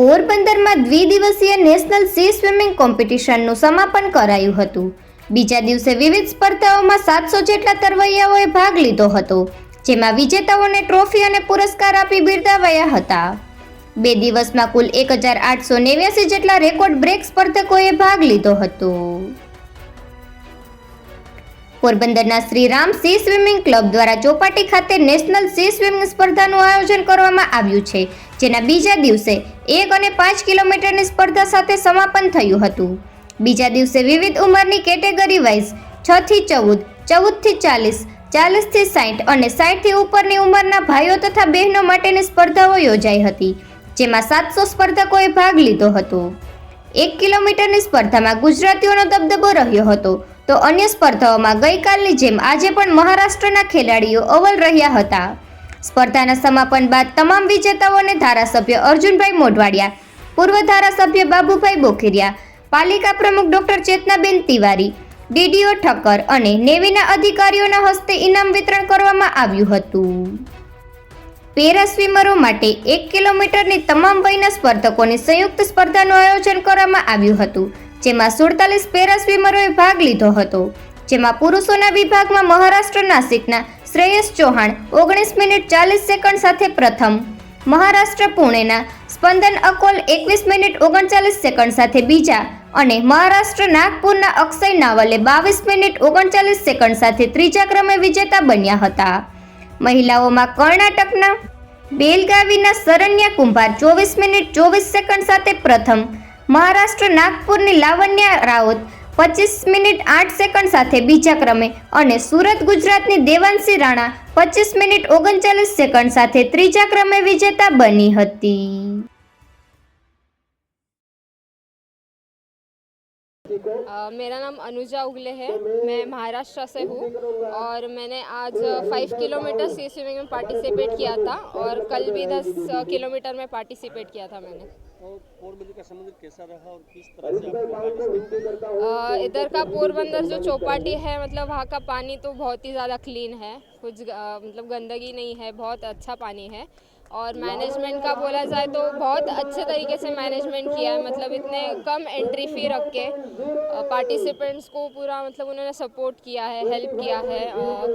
પોરબંદરમાં દ્વિદિવસીય national sea swimming કોમ્પિટિશનનું સમાપન કરાયું હતું. બીજા દિવસે વિવિધ સ્પર્ધાઓમાં સાતસો જેટલા તરવૈયાઓએ ભાગ લીધો હતો, જેમાં વિજેતાઓને ટ્રોફી અને પુરસ્કાર આપી બિરદાવાયા હતા. બે દિવસમાં કુલ એક હજાર આઠસો નેવ્યાસી જેટલા રેકોર્ડ બ્રેક સ્પર્ધકોએ ભાગ લીધો હતો. પોરબંદરના Shri Ram sea swimming club દ્વારા ચોપાટી ખાતે નેશનલ સી સ્વિમિંગ સ્પર્ધાનું આયોજન કરવામાં આવ્યું છે, જેના બીજા દિવસે એક અને પાંચ કિલોમીટરની સ્પર્ધા સાથે સમાપન થયું હતું. બીજા દિવસે વિવિધ ઉંમરની કેટેગરી વાઇઝ છ થી ચૌદ ચૌદથી ચાલીસ ચાલીસથી સાઠ અને સાઠથી ઉપરની ઉંમરના ભાઈઓ તથા બહેનો માટેની સ્પર્ધાઓ યોજાઈ હતી, જેમાં સાતસો સ્પર્ધકોએ ભાગ લીધો હતો. એક કિલોમીટરની સ્પર્ધામાં ગુજરાતીઓનો દબદબો રહ્યો હતો, તો અન્ય સ્પર્ધાઓમાં ગઈકાલની જેમ આજે પણ મહારાષ્ટ્રના ખેલાડીઓ અવલ રહ્યા હતા. સ્પર્ધાના સમાપન બાદ તમામ વિજેતાઓને ધારાસભ્ય અર્જુનભાઈ મોઢવાડિયા, પૂર્વ ધારાસભ્ય બાબુભાઈ બોખીરિયા, પાલિકા પ્રમુખ ડોક્ટર ચેતનાબેન તિવારી, ડીડીઓ ઠક્કર અને નેવીના અધિકારીઓના હસ્તે ઇનામ વિતરણ કરવામાં આવ્યું હતું. પેરા સ્વિમરો માટે એક કિલોમીટરની તમામ વયના સ્પર્ધકોની સંયુક્ત સ્પર્ધાનું આયોજન કરવામાં આવ્યું હતું, જેમાં સુડતાલીસ પેરા સ્વિમરોએ ભાગ લીધો હતો, જેમાં પુરુષોના વિભાગમાં મહારાષ્ટ્ર નાસિકના શ્રેયસ ચૌહાણ, ઓગણીસ મિનિટ ચાલીસ સેકન્ડ સાથે પ્રથમ. મહારાષ્ટ્ર પુણેના સ્પંદન અકોલ એકવીસ મિનિટ ઓગણચાલીસ સેકન્ડ સાથે બીજા અને મહારાષ્ટ્ર નાગપુરના અક્ષય નાવલે બાવીસ મિનિટ ઓગણચાલીસ સેકન્ડ સાથે ત્રીજા ક્રમે વિજેતા બન્યા હતા. મહિલાઓમાં કર્ણાટકના બેલગાવીના સરન્યા કુંભાર ચોવીસ મિનિટ ચોવીસ સેકન્ડ સાથે પ્રથમ. મહારાષ્ટ્ર નાગપુરની લાવણ્યા રાઉત પચીસ મિનિટ આઠ સેકન્ડ સાથે બીજા ક્રમે અને સુરત ગુજરાતની દેવાંશી રાણા પચીસ મિનિટ ઓગણચાલીસ સેકન્ડ સાથે ત્રીજા ક્રમે વિજેતા બની હતી अ, मेरा नाम अनुजा उगले है मैं महाराष्ट्र से हूँ और मैंने आज फाइव किलोमीटर सी स्विमिंग में पार्टिसिपेट किया था और कल भी दस किलोमीटर में पार्टिसिपेट किया था मैंने और पोरबंदर का समुद्र कैसा रहा और किस तरह से इधर का पोरबंदर जो चौपाटी है मतलब वहाँ का पानी तो बहुत ही ज़्यादा क्लीन है कुछ मतलब गंदगी नहीं है बहुत अच्छा पानी है। और मैनेजमेंट का बोला जाए तो बहुत अच्छे तरीके से मैनेजमेंट किया है मतलब इतने कम एंट्री फ़ी रख के पार्टिसिपेंट्स को पूरा मतलब उन्होंने सपोर्ट किया है हेल्प किया है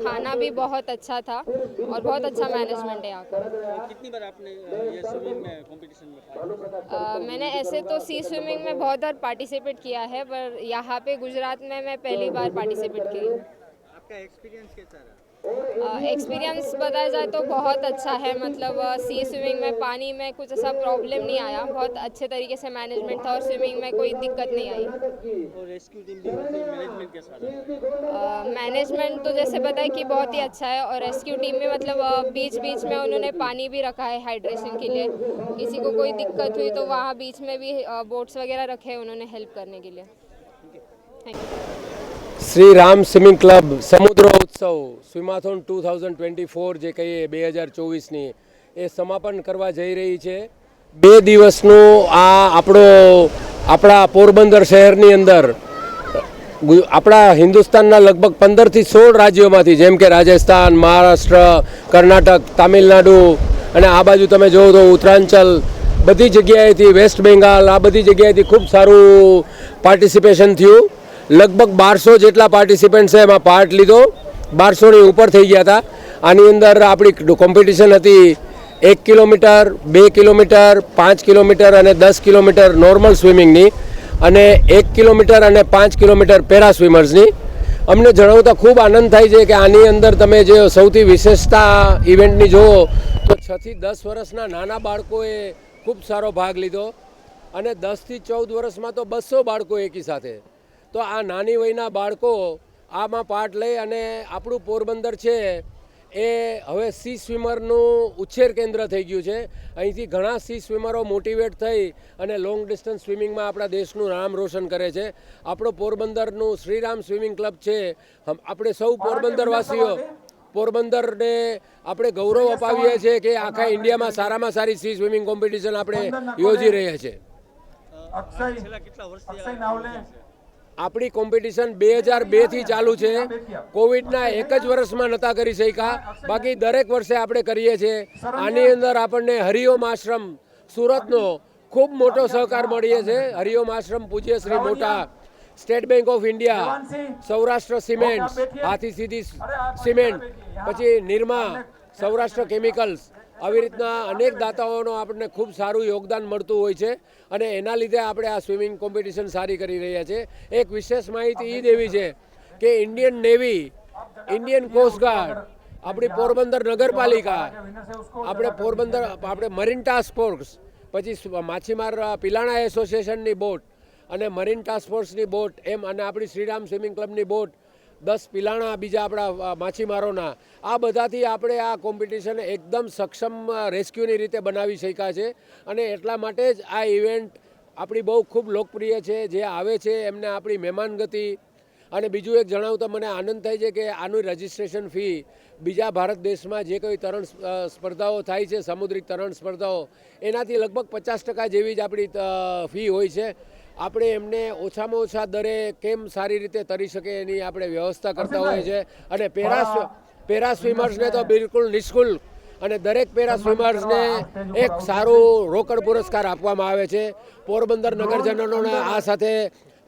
खाना भी बहुत अच्छा था और बहुत अच्छा मैनेजमेंट है यहाँ का। कितनी बार आपने ये स्विमिंग में कंपटीशन में मैंने ऐसे तो सी स्विमिंग में बहुत बार पार्टिसिपेट किया है पर यहाँ पे गुजरात में मैं पहली बार पार्टिसिपेट की आपका एक्सपीरियंस कैसा रहा? एक्सपीरियंस बताया जाए तो बहुत अच्छा है। मतलब सी स्विमिंग में पानी में कुछ ऐसा प्रॉब्लम नहीं आया। बहुत अच्छे तरीके से मैनेजमेंट था और स्विमिंग में कोई दिक्कत नहीं आई। मैनेजमेंट तो जैसे बताया कि बहुत ही अच्छा है और रेस्क्यू टीम में मतलब बीच बीच में उन्होंने पानी भी रखा है हाइड्रेशन के लिए। किसी को कोई दिक्कत हुई तो वहाँ बीच में भी बोट्स वगैरह रखे हैं उन्होंने हेल्प करने के लिए। Thank you Shri Ram swimming club Samudra Utsav swimathon two thousand twenty four જે કહીએ બે હજાર ચોવીસની, એ સમાપન કરવા જઈ રહી છે. બે દિવસનું આ આપણો, આપણા પોરબંદર શહેરની અંદર આપણા હિન્દુસ્તાનના લગભગ પંદરથી સોળ રાજ્યોમાંથી, જેમ કે રાજસ્થાન, મહારાષ્ટ્ર, કર્ણાટક, તામિલનાડુ અને આ બાજુ તમે જોવો તો ઉત્તરાંચલ, બધી જગ્યાએથી વેસ્ટ બેંગાલ, આ બધી જગ્યાએથી ખૂબ સારું પાર્ટિસિપેશન થયું. લગભગ બારસો જેટલા પાર્ટિસિપન્ટ છે એમાં પાર્ટ લીધો. બારસોની ઉપર થઈ ગયા હતા. આની અંદર આપણી કોમ્પિટિશન હતી એક કિલોમીટર, બે કિલોમીટર, પાંચ કિલોમીટર અને દસ કિલોમીટર નોર્મલ સ્વિમિંગની અને એક કિલોમીટર અને પાંચ કિલોમીટર પેરા સ્વિમર્સની અમને જણાવતા ખૂબ આનંદ થાય છે કે આની અંદર તમે જે સૌથી વિશેષતા ઇવેન્ટની જુઓ, તો છથી દસ વર્ષના નાના બાળકોએ ખૂબ સારો ભાગ લીધો અને દસથી ચૌદ વર્ષમાં તો બસો બાળકો એકી સાથે. તો આ નાની વયના બાળકો આમાં પાર્ટ લઈ અને આપણું પોરબંદર છે એ હવે સી સ્વિમરનું ઉછેર કેન્દ્ર થઈ ગયું છે. અહીંથી ઘણા સી સ્વિમરો મોટિવેટ થઈ અને લોંગ ડિસ્ટન્સ સ્વિમિંગમાં આપણા દેશનું નામ રોશન કરે છે. આપણો પોરબંદરનું શ્રીરામ સ્વિમિંગ ક્લબ છે. આપણે સૌ પોરબંદરવાસીઓ પોરબંદરને આપણે ગૌરવ અપાવીએ છીએ કે આખા ઇન્ડિયામાં સારામાં સારી સી સ્વિમિંગ કોમ્પિટિશન આપણે યોજી રહ્યા છીએ આપણી કોમ્પિટિશન બે હજાર બેથી ચાલુ છે. કોવિડના એક જ વર્ષમાં નહોતા કરી શક્યા. બાકી દરેક વર્ષે આપણે કરીએ છીએ. આની અંદર આપણને હરિઓમ આશ્રમ સુરતનો ખૂબ મોટો સહકાર મળીએ છે. હરિઓમ આશ્રમ પૂજ્ય Shri Mota state bank of India Saurashtra cement Hathi Sidhee cement પછી નિરમા સૌરાષ્ટ્ર કેમિકલ્સ. આવી રીતના અનેક દાતાઓનો આપણને ખૂબ સારું યોગદાન મળતું હોય છે અને એના લીધે આપણે આ સ્વિમિંગ કોમ્પિટિશન સારી કરી રહ્યા છે. એક વિશેષ માહિતી એ દેવી છે કે ઇન્ડિયન નેવી, ઇન્ડિયન કોસ્ટગાર્ડ આપણી પોરબંદર નગરપાલિકા, આપણે પોરબંદર, આપણે મરીન ટાસ્ક પછી માછીમાર પિલાણા એસોસિએશનની બોટ અને મરીન ટાસ્ક બોટ, એમ અને આપણી શ્રીરામ સ્વિમિંગ ક્લબની બોટ દસ પિલાણા બીજા આપણા માછીમારોના, આ બધાથી આપણે આ કોમ્પિટિશન એકદમ સક્ષમ રેસ્ક્યુની રીતે બનાવી શક્યા છે. અને એટલા માટે જ આ ઇવેન્ટ આપણી બહુ ખૂબ લોકપ્રિય છે, જે આવે છે એમને આપણી મહેમાનગતિ અને બીજું એક જણાવું તો મને આનંદ થાય છે કે આનું રજિસ્ટ્રેશન ફી બીજા ભારત દેશમાં જે કોઈ તરણ સ્પર્ધાઓ થાય છે, સામુદ્રિક તરણ સ્પર્ધાઓ, એનાથી લગભગ પચાસ ટકા જેવી જ આપણી ફી હોય છે. આપણે એમને ઓછામાં ઓછા દરે કેમ સારી રીતે તરી શકે એની આપણે વ્યવસ્થા કરતા હોઈએ છીએ. અને પેરા પેરા સ્વિમર્સને તો બિલકુલ નિઃશુલ્ક અને દરેક પેરા સ્વિમર્સને એક સારું રોકડ પુરસ્કાર આપવામાં આવે છે. પોરબંદર નગરજનોને આ સાથે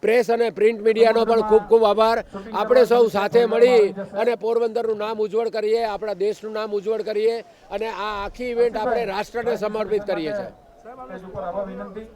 પ્રેસ અને પ્રિન્ટ મીડિયાનો પણ ખૂબ ખૂબ આભાર. આપણે સૌ સાથે મળી અને પોરબંદરનું નામ ઉજ્જવળ કરીએ આપણા દેશનું નામ ઉજ્જવળ કરીએ અને આ આખી ઇવેન્ટ આપણે રાષ્ટ્રને સમર્પિત કરીએ છીએ. સ્ટેજ ઉપર આવવા વિનંતી.